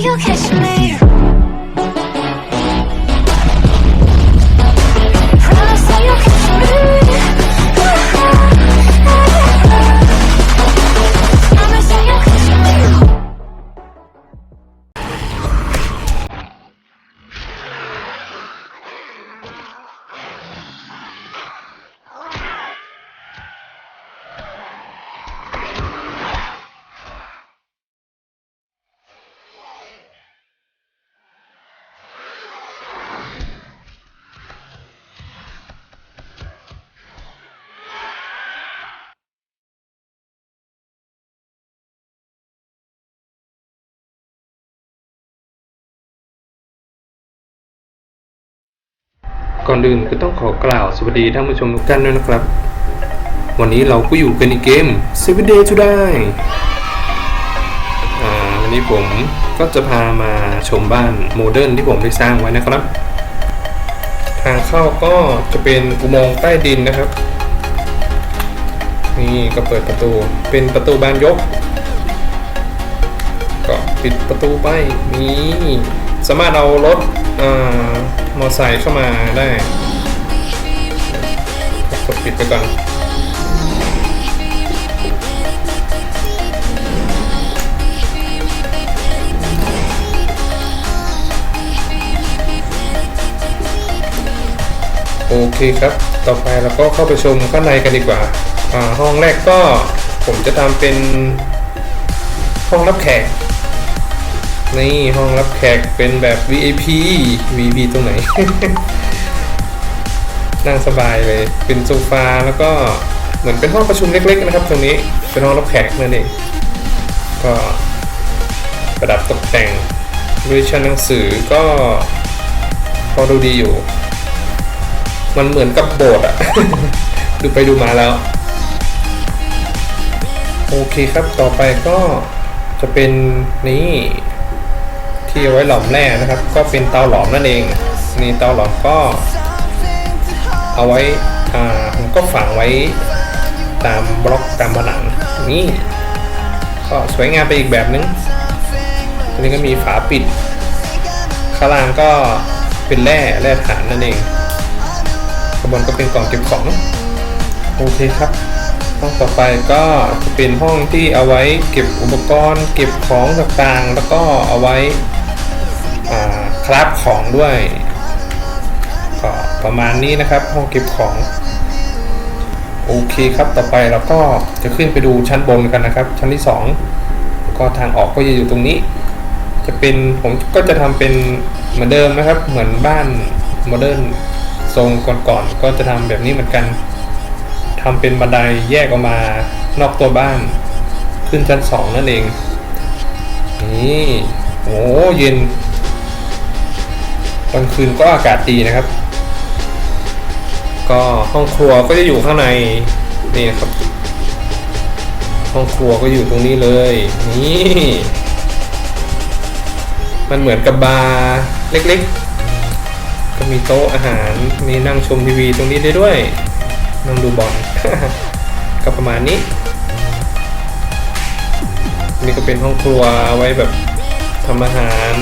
you catch me. ก่อนอื่นก็ต้องขอกล่าวสวัสดีท่านผู้ชมทุกท่านด้วยนะครับ วันนี้เราก็อยู่กันในเกม Seven Day to Die อ่าวันนี้ผมก็จะพามาชมบ้านโมเดิร์นที่ผมได้สร้างไว้นะครับ ทางเข้าก็จะเป็นอุโมงค์ใต้ดินนะครับ นี่ก็เปิดประตูเป็นประตูบานยก ก็ปิดประตูไปนี่สามารถเอารถอ่า มอไซค์เข้ามาได้กดปิดไปก่อนโอเคครับ ต่อไปเราก็เข้าไปชมข้างในกันดีกว่า ห้องแรกก็ผมจะทำเป็นห้องรับแขก นี่ห้องรับแขกเป็นแบบ VIP VIP ตรงไหน นั่งสบายเลย เป็นโซฟาแล้วก็เหมือนเป็นห้องประชุมเล็ก ๆ นะครับ ตรงนี้เป็นห้องรับแขกนั่นเองก็ประดับตกแต่งด้วยชั้นหนังสือก็พอดูดีอยู่ มันเหมือนกับโบสถ์อะดูไปดูมาแล้ว โอเคครับต่อไปก็จะเป็นนี่ ที่เอาไว้หลอมแร่นะครับ ก็เป็นเตาหลอมนั่นเองนี่เตาหลอมก็ เอาไว้อ่าผมก็ฝังไว้ตามบล็อกตามผนังนี่ก็สวยงามไปอีกแบบนึงอันนี้ก็มีฝาปิดข้างล่างก็เป็นแร่แร่ฐานนั่นเองข้างบนก็เป็นกล่องเก็บของโอเคครับห้องต่อไปก็จะเป็นห้องที่เอาไว้เก็บอุปกรณ์ เก็บของต่างๆ แล้วก็เอาไว้ คราฟของด้วย ก็ประมาณนี้นะครับ ห้องเก็บของ โอเคครับต่อไปเราก็จะขึ้นไปดูชั้นบนกันนะครับ ชั้นที่ 2 ก็ทางออกก็จะอยู่ตรงนี้ จะเป็นผมก็จะทำเป็นเหมือนเดิมนะครับ เหมือนบ้านโมเดิร์นทรงก่อนๆก็จะทำแบบนี้เหมือนกันทำเป็นบันไดแยกออกมานอกตัวบ้าน ขึ้นชั้นสองนั่นเองนี่โอ้เย็น กลางคืนก็อากาศดีนะครับ ก็ห้องครัวก็จะอยู่ข้างในนี่ครับ ห้องครัวก็อยู่ตรงนี้เลย นี่ มันเหมือนกับบาร์เล็กๆ ก็มีโต๊ะอาหาร มีนั่งชมทีวีตรงนี้ได้ด้วย นั่งดูบอลก็ประมาณนี้ นี่ก็เป็นห้องครัวไว้แบบ ทำอาหาร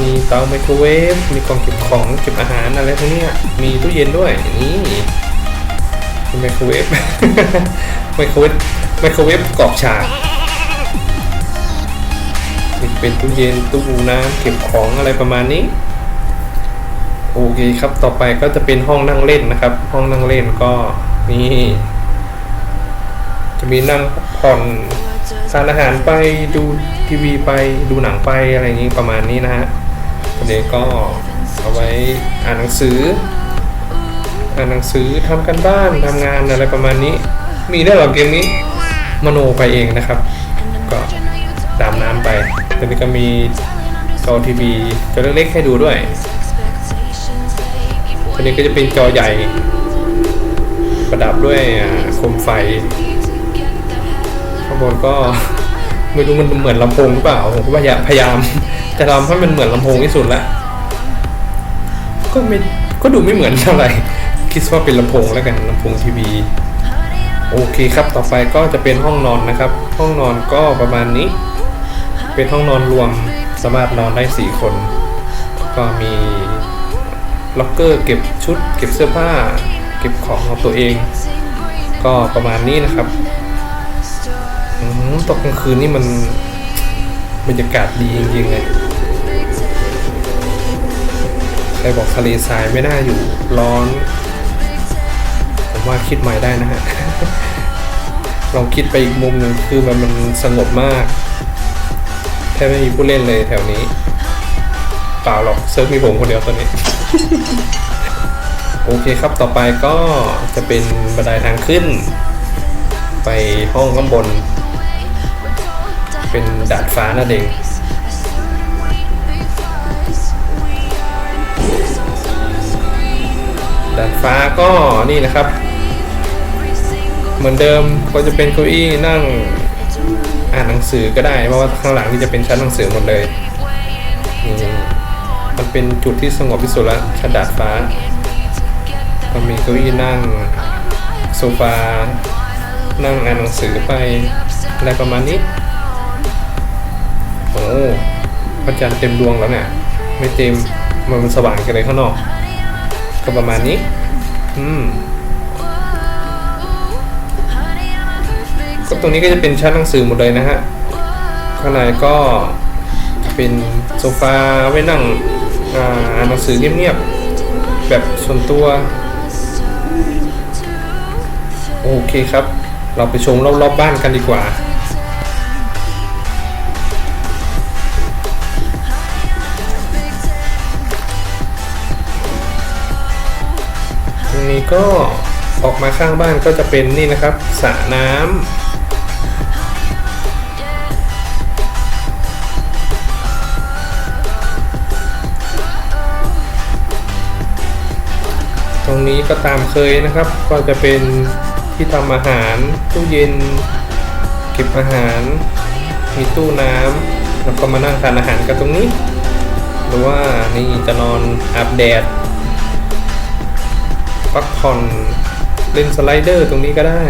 มีเตาไมโครเวฟ มีกล่องเก็บของเก็บอาหารอะไรพวกนี้มีตู้เย็นด้วยนี่ไมโครเวฟ ไมโครเวฟ ไมโครเวฟกรอกฉากเป็นตู้เย็นตู้น้ำเก็บของอะไรประมาณนี้ โอเคครับ ต่อไปก็จะเป็นห้องนั่งเล่นนะครับ ห้องนั่งเล่นก็นี่จะมีนั่งผ่อนทานอาหารไปดู ทีวีไปดูหนังไปอะไรอย่างนี้ประมาณนี้นะฮะวันนี้ก็เอาไว้อ่านหนังสือ อ่านหนังสือทำกันบ้านทำงานอะไรประมาณนี้ มีได้หรอเกมนี้มโนไปเองนะครับ ก็ดำน้ำไปตอนนี้ก็มีจอทีวีจอเล็กๆให้ดูด้วยอันนี้ก็จะเป็นจอใหญ่ ประดับด้วยโคมไฟข้างบนก็ ไม่รู้มันเหมือนลำโพงหรือเปล่าผมก็พยายามพยายามจะทำให้มันเหมือนลำโพงที่สุดละก็ไม่ก็ดูไม่เหมือนเท่าไหร่คิดว่าเป็นลำโพงแล้วกันลำโพงทีวีโอเคครับต่อไปก็จะเป็นห้องนอนนะครับ ห้องนอนก็ประมาณนี้ เป็นห้องนอนรวมสามารถนอนได้สี่คน ก็มีล็อกเกอร์เก็บชุด เก็บเสื้อผ้า เก็บของของตัวเอง ก็ประมาณนี้นะครับ อืมตกกลางคืนนี่มันบรรยากาศดีจริงๆเลยใครบอกทะเลทรายไม่น่าอยู่ร้อน ผมว่าคิดใหม่ได้นะฮะ ลองคิดไปอีกมุมหนึ่งคือมันมันสงบมาก แทบไม่มีผู้เล่นเลยแถวนี้เปล่าหรอกเซิร์ฟมีผมคนเดียวตอนนี้ โอเคครับต่อไปก็จะเป็นบันไดทางขึ้น ไปห้องข้างบน เป็นดาดฟ้านั่นเองดาดฟ้าก็นี่นะครับ เหมือนเดิมก็จะเป็นเก้าอี้นั่งอ่านหนังสือก็ได้ เพราะว่าข้างหลังนี่จะเป็นชั้นหนังสือหมดเลยมันเป็นจุดที่สงบที่สุดละชั้นดาดฟ้า ก็มีเก้าอี้นั่งโซฟานั่งอ่านหนังสือไปอะไรประมาณนี้ โอ้พระจันทร์เต็มดวงแล้วเนี่ย ไม่เต็มมันสว่างกันเลยข้างนอก ก็ประมาณนี้ อืมก็ตรงนี้ก็จะเป็นชั้นหนังสือหมดเลยนะฮะ ข้างในก็เป็นโซฟาไว้นั่งอ่าอ่านหนังสือเงียบๆ แบบส่วนตัว โอเคครับ เราไปชมรอบๆบบ้านกันดีกว่า นี้ก็ออกมาข้างบ้านก็จะเป็นนี่นะครับสระน้ำตรงนี้ก็ตามเคยนะครับ ก็จะเป็นที่ทำอาหารตู้เย็น เก็บอาหาร มีตู้น้ำแล้วก็มานั่งทานอาหารกันตรงนี้ หรือว่านี่จะนอนอาบแดด พักผ่อนเล่นสไลเดอร์ตรงนี้ก็ได้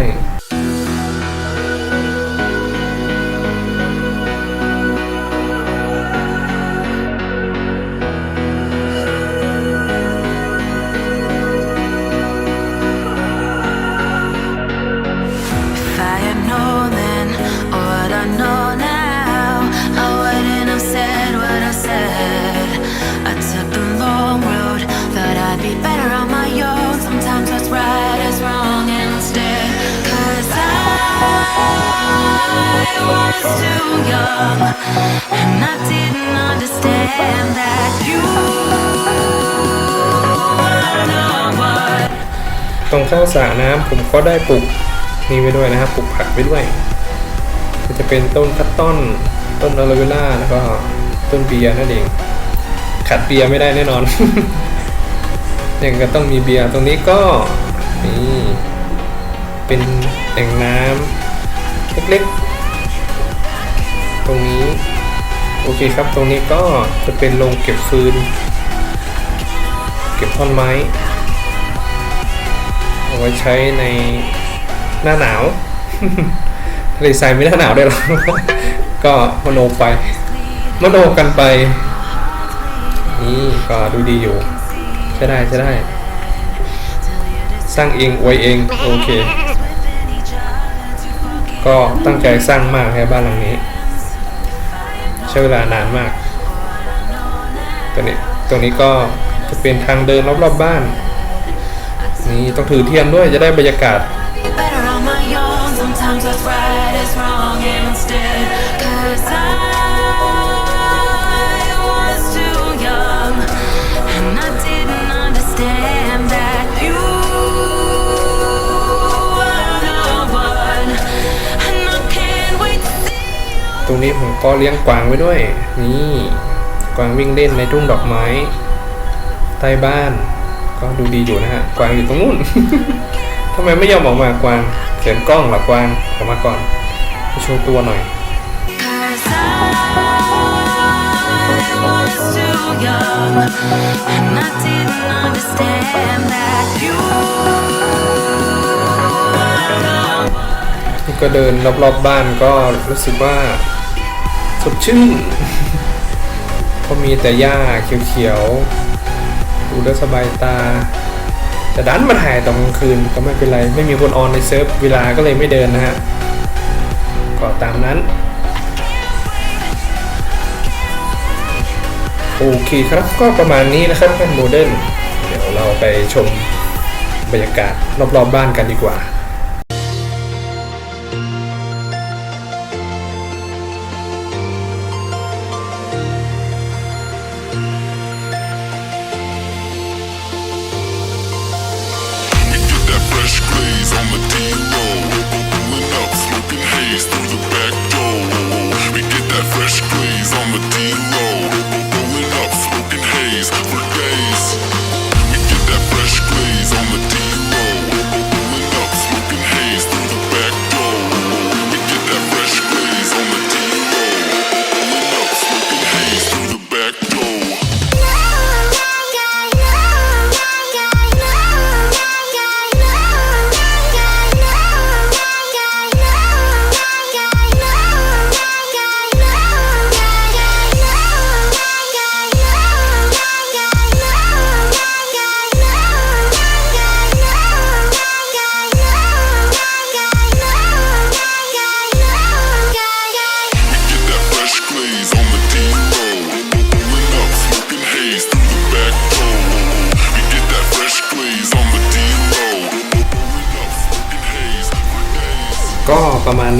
young, and I didn't understand that you were the one. ตรงข้างสระน้ำผมก็ได้ปลูกนี่ไว้ด้วยนะครับปลูกผักไว้ด้วยก็จะเป็นต้นคัตตอนต้นอะโลเวล่าแล้วก็ต้นเบียร์นั่นเองขัดเบียร์ไม่ได้แน่นอนยังก็ต้องมีเบียร์ตรงนี้ก็นี่เป็นแอ่งน้ำเล็กๆ รงนี้โอเคครับตรงนี้ก็จะเป็นโรงเก็บฟืน เก็บท่อนไม้เอาไว้ใช้ในหน้าหนาวทะเลทรายไม่หน้าหนาวได้หรอกก็มโนไปมโนกันไป นี่ก็ดูดีอยู่ใช่ได้ใช่ได้ สร้างเองอวยเองโอเค ก็ตั้งใจสร้างมากครับบ้านหลังนี้ ใช้เวลานานมาก ตัวนี้ตรงนี้ก็จะเป็นทางเดินรอบๆบบ้าน นี่ต้องถือเทียนด้วยจะได้บรรยากาศ รงนี้ผมก็เลี้ยงกวางไว้ด้วย นี่กวางวิ่งเล่นในทุ่งดอกไม้ใต้บ้าน ก็ดูดีอยู่นะฮะกวางอยู่ตรงนู้นทำไมไม่ยอมออกมากวางเขินกล้องหรอกวางออกมาก่อนโชว์ตัวหน่อยก็เดินรอบๆบบ้านก็รู้สึกว่า สดชื่นมีแต่หญ้าเขียวๆ ดูแล้วสบายตา แต่ดันมาถ่ายตอนกลางคืนก็ไม่เป็นไร ไม่มีคนออนในเซิร์ฟเวลาก็เลยไม่เดินนะฮะ ก็ตามนั้น โอเคครับก็ประมาณนี้นะครับเป็นโมเดิร์นเดี๋ยวเราไปชมบรรยากาศรอบๆบบ้านกันดีกว่า on the D-roll. Up, smoking haze through the back door. We get that fresh glaze on the D-roll.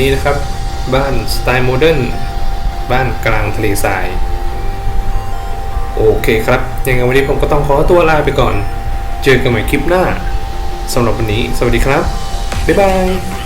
นี้นะครับ บ้านสไตล์โมเดิร์นบ้านกลางทะเลทราย โอเคครับยังไงวันนี้ผมก็ต้องขอตัวลาไปก่อน เจอกันใหม่คลิปหน้าสำหรับวันนี้ สวัสดีครับ บ๊ายบาย